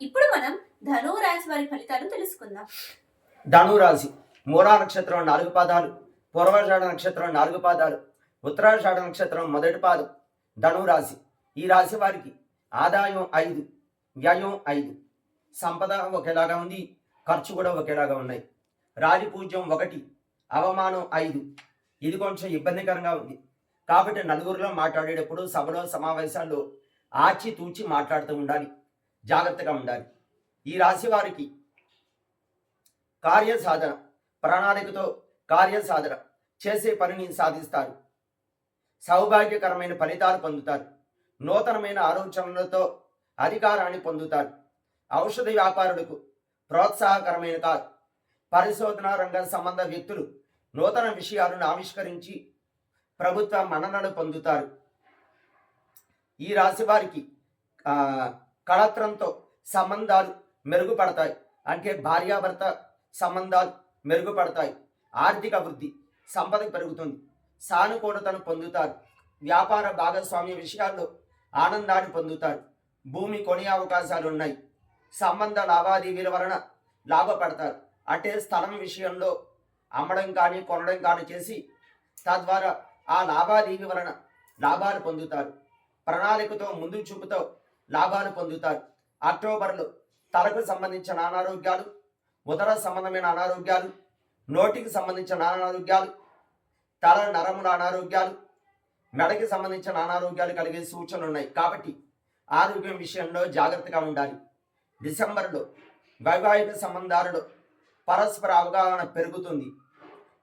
ఇప్పుడు మనం ధనురాశి వారి ఫలితాలు తెలుసుకుందాం. ధనురాశి మూలా నక్షత్రం నాలుగు పాదాలు పూర్వాషాఢ నక్షత్రం నాలుగు పాదాలు ఉత్తరాషాఢ నక్షత్రం మొదటి పాదం. ధనురాశి ఈ రాశి వారికి ఆదాయం ఐదు వ్యయం ఐదు. సంపద ఒకేలాగా ఉంది ఖర్చు కూడా ఒకేలాగా ఉన్నాయి. రాజపూజ్యం ఒకటి అవమానం ఐదు. ఇది కొంచెం ఇబ్బందికరంగా ఉంది. కాబట్టి నలుగురిలో మాట్లాడేటప్పుడు సభలో సమావేశాల్లో ఆచి తూచి మాట్లాడుతూ ఉండాలి. జాగ్రత్తగా ఉండాలి. ఈ రాశి వారికి కార్య సాధన ప్రణాళికతో కార్య సాధన చేసే పనిని సాధిస్తారు. సౌభాగ్యకరమైన ఫలితాలు పొందుతారు. నూతనమైన ఆలోచనలతో అధికారాన్ని పొందుతారు. ఔషధ వ్యాపారులకు ప్రోత్సాహకరమైన కాదు. పరిశోధన రంగ సంబంధ వ్యక్తులు నూతన విషయాలను ఆవిష్కరించి ప్రభుత్వ మన్ననలు పొందుతారు. ఈ రాశి వారికి కళత్రంతో సంబంధాలు మెరుగుపడతాయి. అంటే భార్యాభర్త సంబంధాలు మెరుగుపడతాయి. ఆర్థిక వృద్ధి సంపద పెరుగుతుంది. సానుకూలతను పొందుతారు. వ్యాపార భాగస్వామ్య విషయాల్లో ఆనందాన్ని పొందుతారు. భూమి కొనే అవకాశాలు ఉన్నాయి. సంబంధ లావాదేవీల వలన లాభపడతారు. అంటే స్థలం విషయంలో అమ్మడం కానీ కొనడం కానీ చేసి తద్వారా ఆ లావాదేవీ వలన లాభాలు పొందుతారు. ప్రణాళికతో ముందు చూపుతో లాభాలు పొందుతారు అక్టోబర్లో తలకు సంబంధించిన అనారోగ్యాలు ఉదర సంబంధమైన అనారోగ్యాలు నోటికి సంబంధించిన అనారోగ్యాలు తల నరముల అనారోగ్యాలు మెడకి సంబంధించిన అనారోగ్యాలు కలిగే సూచనలు ఉన్నాయి. కాబట్టి ఆరోగ్యం విషయంలో జాగ్రత్తగా ఉండాలి. డిసెంబర్లో వైవాహిక సంబంధాలలో పరస్పర అవగాహన పెరుగుతుంది.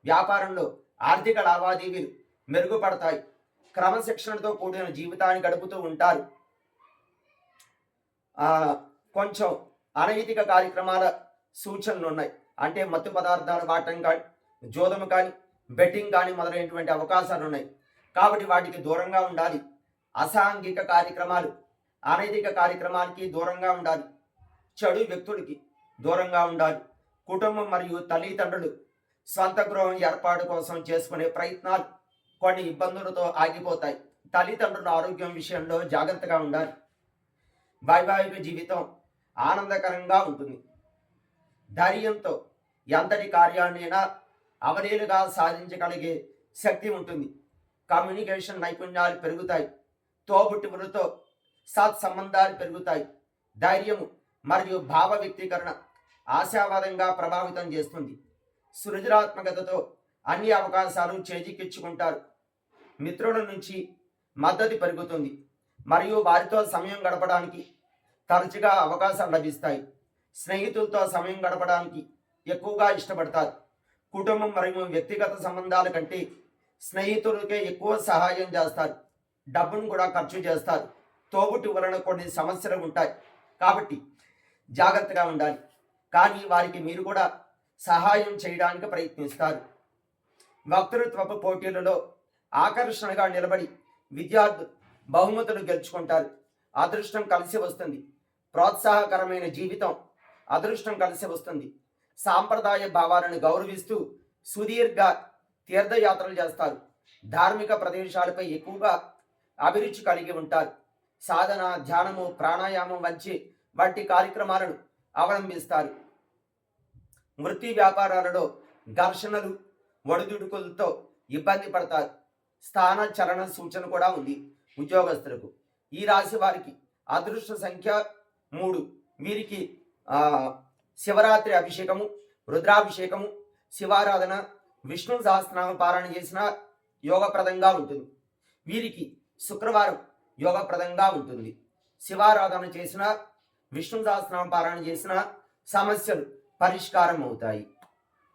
వ్యాపారంలో ఆర్థిక లావాదేవీలు మెరుగుపడతాయి. క్రమశిక్షణతో కూడిన జీవితాన్ని గడుపుతూ ఉంటారు. కొంచెం అనైతిక కార్యక్రమాల సూచనలు ఉన్నాయి. అంటే మత్తు పదార్థాలు వాడటం కానీ జోదం కానీ బెట్టింగ్ కానీ మొదలైనటువంటి అవకాశాలు ఉన్నాయి. కాబట్టి వాటికి దూరంగా ఉండాలి. అసాంఘిక కార్యక్రమాలు అనైతిక కార్యక్రమాలకి దూరంగా ఉండాలి. చెడు వ్యక్తులకి దూరంగా ఉండాలి. కుటుంబం మరియు తల్లిదండ్రులు స్వంత గృహం ఏర్పాటు కోసం చేసుకునే ప్రయత్నాలు కొన్ని ఇబ్బందులతో ఆగిపోతాయి. తల్లిదండ్రుల ఆరోగ్యం విషయంలో జాగ్రత్తగా ఉండాలి. వైవాహిక జీవితం ఆనందకరంగా ఉంటుంది. ధైర్యంతో ఎంతటి కార్యాన్నైనా అవలీలుగా సాధించగలిగే శక్తి ఉంటుంది. కమ్యూనికేషన్ నైపుణ్యాలు పెరుగుతాయి. తోబుట్టువులతో సత్సంబంధాలు పెరుగుతాయి. ధైర్యము మరియు భావ వ్యక్తీకరణ ఆశావాదంగా ప్రభావితం చేస్తుంది. సృజనాత్మకతతో అన్ని అవకాశాలు చేజిక్కించుకుంటారు. మిత్రుల నుంచి మద్దతు పెరుగుతుంది. మరియు వారితో సమయం గడపడానికి తరచుగా అవకాశాలు లభిస్తాయి. స్నేహితులతో సమయం గడపడానికి ఎక్కువగా ఇష్టపడతారు. కుటుంబం మరియు వ్యక్తిగత సంబంధాల కంటే స్నేహితులకే ఎక్కువ సహాయం చేస్తారు. డబ్బును కూడా ఖర్చు చేస్తారు. తోబుట్టు వలన కొన్ని సమస్యలు ఉంటాయి. కాబట్టి జాగ్రత్తగా ఉండాలి. కానీ వారికి మీరు కూడా సహాయం చేయడానికి ప్రయత్నిస్తారు. వక్తృత్వపు పోటీలలో ఆకర్షణగా నిలబడి విద్యార్థులు బహుమతులు గెలుచుకుంటారు. అదృష్టం కలిసి వస్తుంది. ప్రోత్సాహకరమైన జీవితం అదృష్టం కలిసి వస్తుంది. సాంప్రదాయ భావాలను గౌరవిస్తూ సుదీర్ఘ తీర్థయాత్రలు చేస్తారు. ధార్మిక ప్రదేశాలపై ఎక్కువగా అభిరుచి కలిగి ఉంటారు. సాధన ధ్యానము ప్రాణాయామం వంటి వంటి కార్యక్రమాలను అవలంబిస్తారు. వృత్తి వ్యాపారాలలో ఘర్షణలు ఒడిదుడుకులతో ఇబ్బంది పడతారు. స్థాన చలన సూచన కూడా ఉంది ఉద్యోగస్తులకు. ఈ రాశి వారికి అదృష్ట సంఖ్య మూడు. వీరికి శివరాత్రి అభిషేకము రుద్రాభిషేకము శివారాధన విష్ణు సహస్రనామ పారాయణ చేసిన యోగప్రదంగా ఉంటుంది. వీరికి శుక్రవారం యోగప్రదంగా ఉంటుంది. శివారాధన చేసిన విష్ణు సహస్రనామ పారాయణ చేసిన సమస్యలు పరిష్కారం అవుతాయి